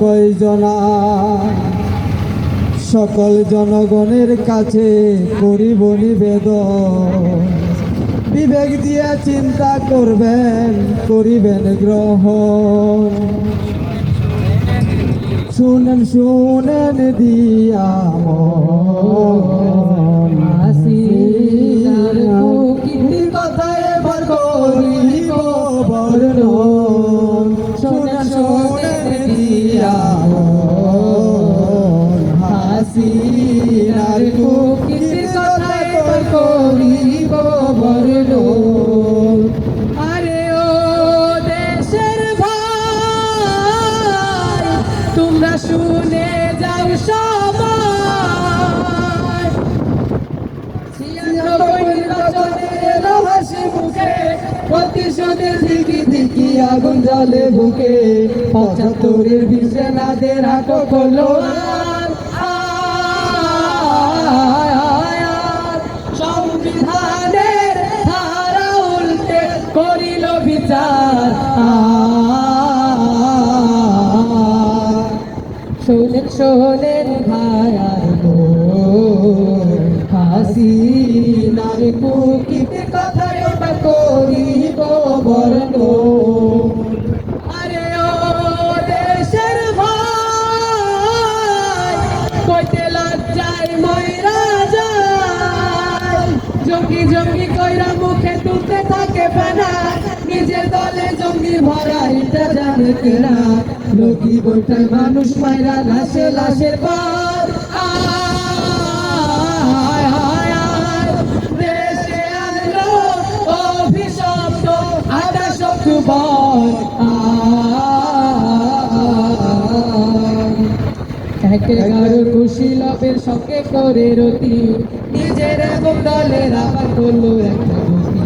কয়জনা সকল জনগণের কাছে করিব নিবেদন। বিবেক দিয়ে চিন্তা করবেন, করিবেন গ্রহণ। শুনেন শুনেন দিয়া হাসিনার কুকীর্তির কথা এবার করিব বর্ণন। আরে ও দেশের ভাই, তোমরা শুনে যাও সবাই হাসি মুখে, প্রতিশোধের দিকে দিকে আগুন জ্বলে বুকে পঁচাত্তরের বিষে নাদের আটক হলো সংবিধানের ধারা উল্টে করিল বিচার। শোনেন শোনেন ভায়ার হাসি নারে কুকিতে কথায় জঙ্গি কইরা মুখে তুলতে থাকে ফেনা। নিজের দলে জঙ্গি ভরা এটা জানে কেনা লোকি বৈঠায় মানুষ মাইরা লাশে লাশের পর। অক্টোবর। আয়। খুশি লবের সঙ্গে করে রতি। আবার করল একটা গতি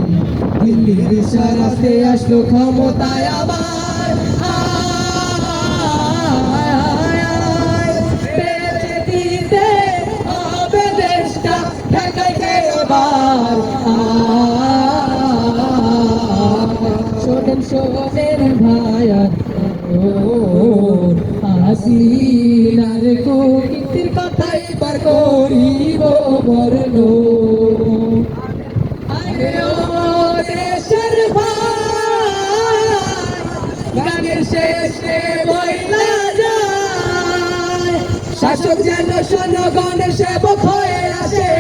দিল্লির ইশারাতে আসলো ক্ষমতায় আবার দিতে হবে দেশটা ঠেকাই কে শোনেন শোনেন ভাই হাসিনার কুকীর্তির কথা এবার করিব বর্ণ শাসক যেন জনগণের সেবক হয়ে আসে,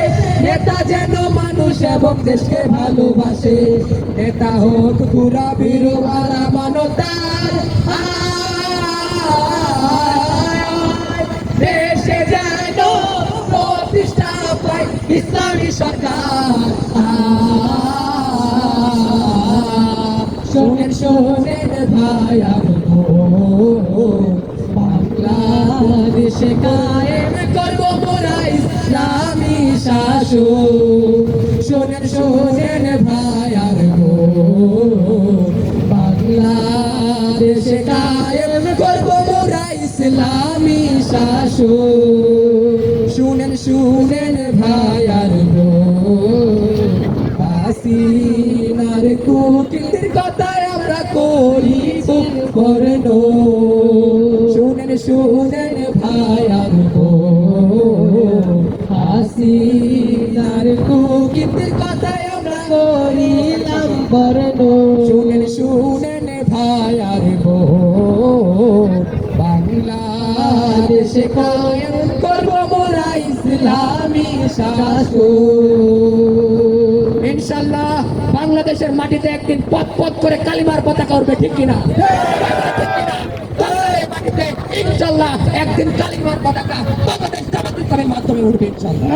নেতা যেন মানুষ এবং দেশকে ভালোবাসে। নেতা হোক পুরা বীর মারা মানতার দেশে যেন প্রতিষ্ঠা পায় ইসলামী সরকার। শোনেন শোনেন ভাই বাংলাদেশে কায়েম করব মোরা ইসলামী শাসন শোনেন শোনেন ভাই আর গো বাংলাদেশে কায়েম করব মোরা ইসলামী শাসন শুনেন শুনেন ভাই আর গো হাসিনার কুকিলের কথায় আমরা করি বর্ণ শুনেন শুনেন ভাই হাসিনার কুকিলের কথায় আমরা করিলাম বর্ণ। শুনেন শুনেন ভাই আর বাংলাদেশে কায়েম করব মোরা ইসলামী শাসন ইনশাল্লাহ বাংলাদেশের মাটিতে একদিন পথ পথ করে কালিমার পতাকা উঠবে ঠিক কিনা? ইনশাল্লাহ একদিন কালিমার পতাকা বাংলাদেশ জামাতের মাধ্যমে উঠবে ইনশাল্লাহ